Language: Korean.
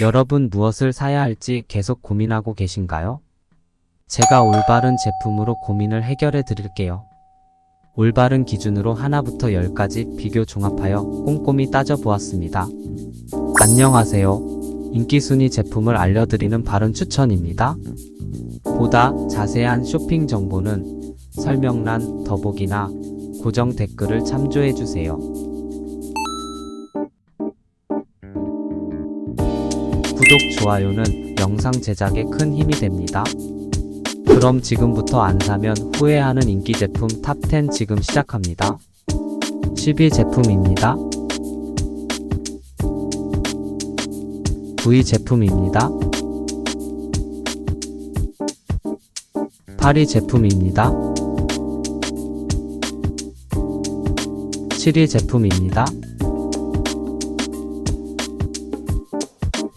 여러분 무엇을 사야 할지 계속 고민하고 계신가요? 제가 올바른 제품으로 고민을 해결해 드릴게요. 올바른 기준으로 하나부터 열까지 비교 종합하여 꼼꼼히 따져보았습니다. 안녕하세요. 인기순위 제품을 알려드리는 바른 추천입니다. 보다 자세한 쇼핑 정보는 설명란, 더보기나 고정 댓글을 참조해 주세요. 구독, 좋아요는 영상 제작에 큰 힘이 됩니다. 그럼 지금부터 안 사면 후회하는 인기 제품 탑10 지금 시작합니다. 10위 제품입니다. 9위 제품입니다. 8위 제품입니다. 7위 제품입니다.